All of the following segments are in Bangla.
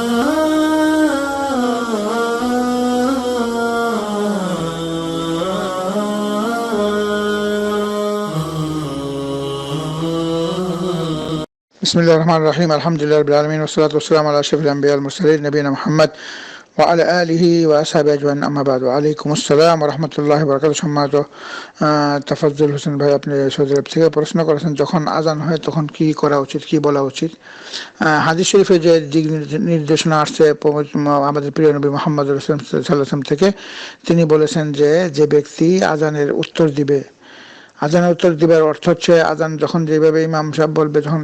بسم الله الرحمن الرحيم. الحمد لله رب العالمين والصلاة والسلام على أشرف الأنبياء المرسلين نبينا محمد ওয়ালা আলিহি ওয়াসাবি আজওয়ান আমাবাদ আলাইকুম আসসালাম রহমতুল্লাহ বরকাত সম্মানিত তাফাজুল হোসেন ভাই আপনি সৌদি থেকে প্রশ্ন করেছেন, যখন আজান হয় তখন কি করা উচিত, কি বলা উচিত? হাদিস শরীফে যে দিক নির্দেশনা আসছে আমাদের প্রিয় নবী মোহাম্মদ রসুল সাল্লাম থেকে, তিনি বলেছেন যে যে ব্যক্তি আজানের উত্তর দিবে আজানের উত্তর দিবার অর্থ হচ্ছে আজান যখন যেভাবে ইমাম সাহেব বলবে, যখন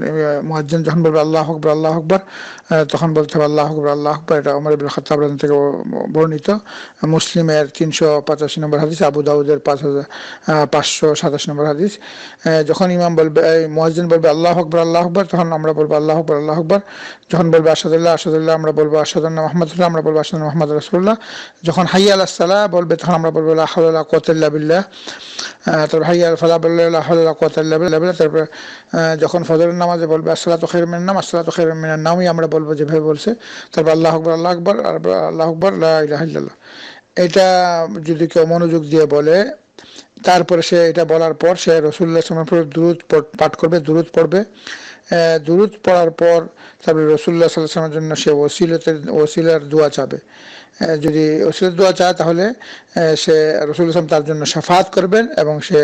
মুয়াজ্জিন যখন বলবে, আল্লাহ আকবর আল্লাহ আকবর তখন বলতে হবে, আল্লাহ আকবর আল্লাহ আকবর, এটা অমর ইবুল রাদিয়াল্লাহু থেকে বর্ণিত। মুসলিমের তিনশো পঁচাশি নম্বর হাদিস, আবু দাউদের পাঁচ হাজার পাঁচশো সাতাশ নম্বর হাদিস। যখন ইমাম বলবে, এই মুয়াজ্জিন বলবে, আল্লাহ আকবর আল্লাহ আকবর, তখন আমরা বলব, আল্লাহ আকবর আল্লাহ আকবর, যখন বলবে আসাদুল্লাহ আসাদুল্লাহ আমরা বলব আসাদুল্লাহ মোহাম্মদুল্লাহ আমরা বলব আসাদুল্লাহ মোহাম্মদ রসুল্লাহ যখন হাইয়া আল্লাহ বলবে, তখন আমরা বলব আল্লাহ কোয়াতিল্লাহ বিল্লাহ তারপর হাইয়া তারপর যখন ফজরের নামাজে বলবে, আসসালাতু খাইরুম মিনের নাম, আসসালাতু খাইরুম মিনান নামই আমরা বলব যেভাবে বলছে। তারপর আল্লাহ আকবর আল্লাহ আকবর, আর আল্লাহ আকবর আল্লাহ এটা যদি কেউ মনোযোগ দিয়ে বলে, তারপরে সে এটা বলার পর সে রসুল্লাহ সাল্লামের দূরত পাঠ করবে দূরত পড়বে। দূরত পড়ার পর তারপরে রসুল্লাহ সাল্লামের জন্য সে ওসিলতের, ওসিলার দোয়া চাবে। যদি ওসিলের দোয়া চায় তাহলে সে রসুল্লাহ সাল্লাম তার জন্য সাফাত করবেন এবং সে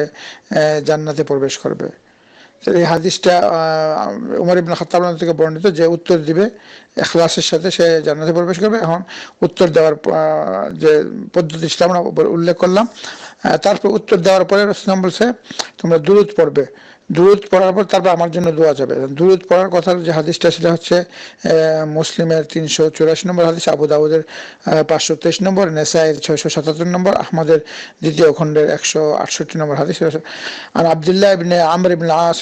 জান্নাতে প্রবেশ করবে। এই হাদিসটা উমর ইবনে খাত্তাব থেকে বর্ণিত যে উত্তর দিবে এখলাসের সাথে সে জান্নাতে প্রবেশ করবে। এখন উত্তর দেওয়ার যে পদ্ধতি সেটা আমরা উল্লেখ করলাম। তারপর উত্তর দেওয়ার পরে রসুলাম বলছে, তোমরা দূরত পড়বে। দূরত পড়ার পর তারপর আমার জন্য দোয়া যাবে। দূরত পড়ার কথা যে হাদিসটা, সেটা হচ্ছে মুসলিমের তিনশো চুরাশি নম্বর হাদিস, আবু দাউদের পাঁচশো তেইশ নম্বর নেশায়ের ছয়শো সাতাত্তর নম্বর, আহমদের দ্বিতীয় খণ্ডের একশো আটষট্টি নম্বর হাদিস। আর আবদুল্লাহ ইবনে আমর ইবনে আস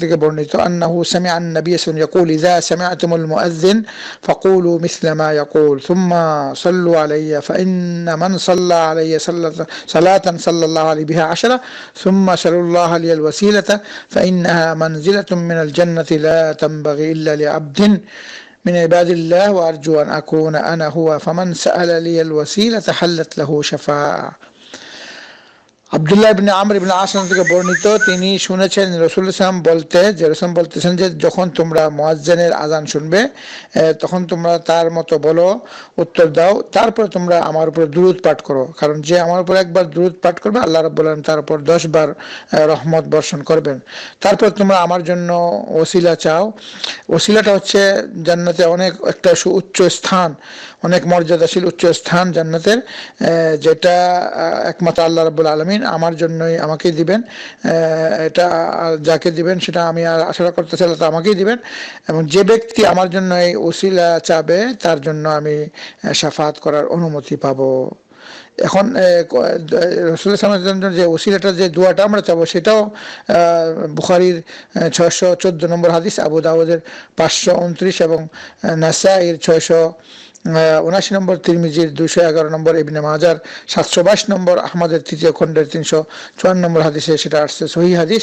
থেকে বর্ণিত, আন্নাহু সামি আন নবী সাল ইয়াকুল, ইযা সামিআতুমুল মুয়াজ্জিন ফাকুলু মিসলামা ইয়াকুল, সুম্মা সাল্লু আলাইয়া ফাইন্না মান সাল্লা আলাইয়া সাল্লাতান সাল্লাল্লাহু আলাইহি বিহা আশরা থুম্মা সাল্লাল্লাহু আলাইহি ওয়াসিলাতা فإنها منزلة من الجنة لا تنبغي إلا لعبد من عباد الله وأرجو أن أكون أنا هو فمن سأل لي الوسيلة حلت له شفاعة. আবদুল্লাহ ইবনে আমর ইবনে আসান থেকে বর্ণিত, তিনি শুনেছেন, রসুল ইসলাম বলতে, যে রসুল বলতেছেন যে যখন তোমরা মুয়াজ্জিনের আজান শুনবে তখন তোমরা তার মতো বলো, উত্তর দাও, তারপরে তোমরা আমার উপর দুরুদ পাঠ করো। কারণ যে আমার উপর একবার দুরুদ পাঠ করবে, আল্লাহ রাব্বুল আলামিন তার উপর দশ বার রহমত বর্ষণ করবেন। তারপর তোমরা আমার জন্য ওসিলা চাও। ওসিলাটা হচ্ছে জান্নাতে অনেক একটা সুউচ্চ স্থান, অনেক মর্যাদাশীল উচ্চ স্থান জান্নাতের যেটা একমাত্র আল্লাহ রাব্বুল আলমিন আমার জন্যই আমাকেই দিবেন এটা যাকে দিবেন সেটা আমি আর আশা করতে আল্লাহ তো আমাকেই দিবেন। এবং যে ব্যক্তি আমার জন্য এই ওসিলা চাবে, তার জন্য আমি সাফাত করার অনুমতি পাবো। এখন রসুল ইসলামের যে ওসিলাটা যে দোয়াটা আমরা চাবো সেটাও বুখারির ছয়শো চোদ্দ নম্বর হাদিস আবু দাউদের পাঁচশো উনত্রিশ এবং আহ, নাসাইর ছয়শো উনাশি নম্বর তিরমিজির দুশো এগারো নম্বর ইবনে মাজার সাতশো বাইশ নম্বর আহমদের তৃতীয় খণ্ডের তিনশো চুয়ান্ন নম্বর হাদিসে সেটা আসছে সহি হাদিস।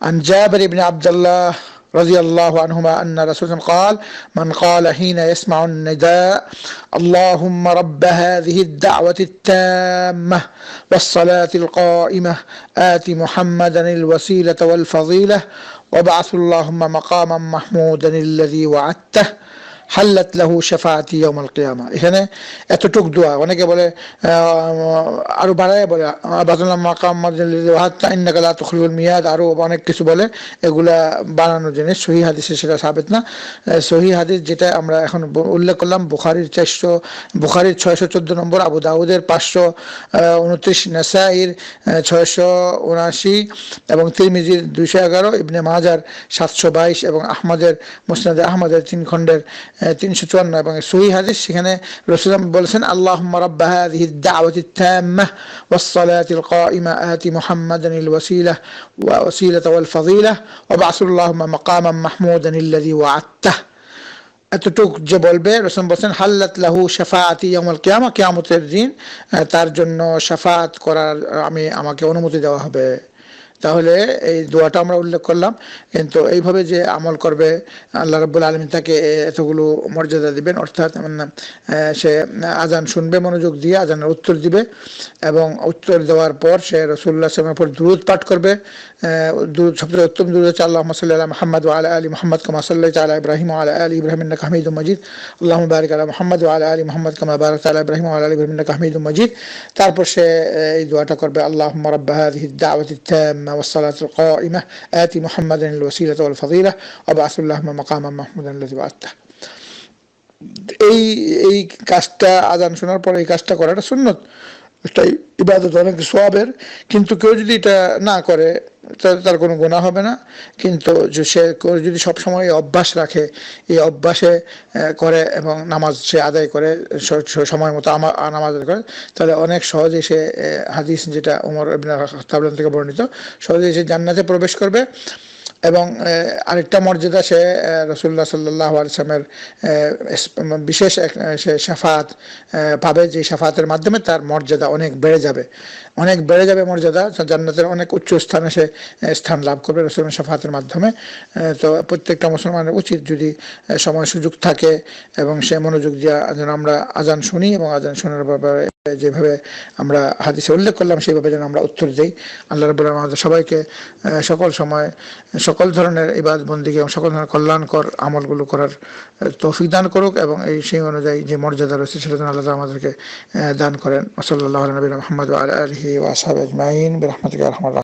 আন জাবের ইবনে আবদুল্লাহ رضي الله عنهما أن رسول الله قال من قال حين يسمع النداء اللهم رب هذه الدعوة التامة والصلاة القائمة آت محمدا الوسيلة والفضيلة وابعث اللهم مقاما محمودا الذي وعدته হাল্লাত লাহু শাফাআতি ইয়াউমাল কিয়ামা। এখানে এতটুক দোয়া। অনেকে বলে আরও বাড়ায় বলে বাতুল্লাহ মাকাম হাত্তা ইন্নাকা লা তুখলিফুল মিয়াদ। আরও অনেক কিছু বলে, এগুলা বানানো জিনিস। সহি হাদিসে সেটা সাবেত না। সহি হাদিস যেটা আমরা এখন উল্লেখ করলাম, বুখারির চারশো, বুখারির ছয়শো চোদ্দ নম্বর, আবু দাউদের পাঁচশো উনত্রিশ, নেসাইর ছয়শো উনআশি এবং তিরমিজির দুইশো এগারো, ইবনে মাজার সাতশো বাইশ এবং আহমদের, মুসনাদে আহমদের তিন খণ্ডের তিনশো চুয়ান্ন এবং সহি হাদিস সেখানে রসুলাম বলেছেন আল্লাহ রব্বা هذه الدعوة التامة والصلاة القائمة آت محمدا الوسيلة ووسيلة والفضيلة وابعث اللهم مقاما محمودا الذي وعدته এতটুক যে বলবে রসুল বলছেন হাল্লাত লাহু শাফাআতি ইয়াউমাল কিয়ামা কিয়ামতের দিন আহ, তার জন্য শাফাত করার আহ, আমি আমাকে অনুমতি দেওয়া হবে তাহলে এই দোয়াটা আমরা উল্লেখ করলাম। কিন্তু এইভাবে যে আমল করবে, আল্লাহ রাবুল আলমী তাকে এতগুলো মর্যাদা দিবেন, অর্থাৎ সে আজান শুনবে, মনোযোগ দিয়ে আজানের উত্তর দিবে এবং উত্তর দেওয়ার পর সে রসুল্লাহ সালামের উপর দূরত পাঠ করবে। দ্রুত শব্দ উত্তম দূর হচ্ছে আল্লাহ মাসাল্লাহ মহম্মদ আলা আলী মহম্মদ কমা সাল্লাহ আলা ইব্রাহিম আলাহ আলী ইব্রাহিম হামিদ মজিদ। আল্লাহ বারিক আলাহ মহম্মদ আলা আলী মহম্মদ কমা বার তাল ইব্রাহিম আলা আলী ইব্রাহিম হামিদ মজিদ। তারপর সে এই দোয়াটা করবে আল্লাহ মরব্বাহ দাওয়াত والصلاة القائمة آتي محمدا الوسيلة والفضيلة وابعث اللهم مقاما محمودا الذي بعثته এই এই কাজটা আজান শোনার পর এই কাজটা করাটা সুন্নত এটাই ইবাদত, অনেক সোয়াবের। কিন্তু কেউ যদি এটা না করে তার কোনো গোনা হবে না। কিন্তু সে যদি সবসময় অভ্যাস রাখে, এই অভ্যাসে করে এবং নামাজ সে আদায় করে সময় মতো নামাজ আদায় করে, তাহলে অনেক সহজে সে হাদিস যেটা উমর থেকে বর্ণিত সহজে সে জান্নাতে প্রবেশ করবে। এবং আরেকটা মর্যাদা সে রসুল্লাহ সাল্লাহ বিশেষ সে সাফাত পাবে যে সাফাতের মাধ্যমে তার মর্যাদা অনেক বেড়ে যাবে। অনেক বেড়ে যাবে মর্যাদা, জান্নাতের অনেক উচ্চ স্থানে সে স্থান লাভ করবে রসুলের সাফাতের মাধ্যমে। তো প্রত্যেকটা মুসলমানের উচিত যদি সময় সুযোগ থাকে এবং সে মনোযোগ দিয়ে যেন আমরা আজান শুনি এবং আজান শোনার ব্যাপারে যেভাবে আমরা হাদিসে উল্লেখ করলাম, সেইভাবে যেন আমরা উত্তর দিই। আল্লাহ রব আমাদের সবাইকে সকল সময়, সকল ধরনের ইবাদ বন্দিকে এবং সকল ধরনের কল্যাণকর আমলগুলো করার তৌফিক দান করুক এবং এই সেই অনুযায়ী যে মর্যাদা রয়েছে সেটা যেন আল্লাহ আমাদেরকে দান করেন। ওসল্লাহ নবীন মোহাম্মদ আলহি ওয়াসাব আজমাইন। রহমতুল্লাহ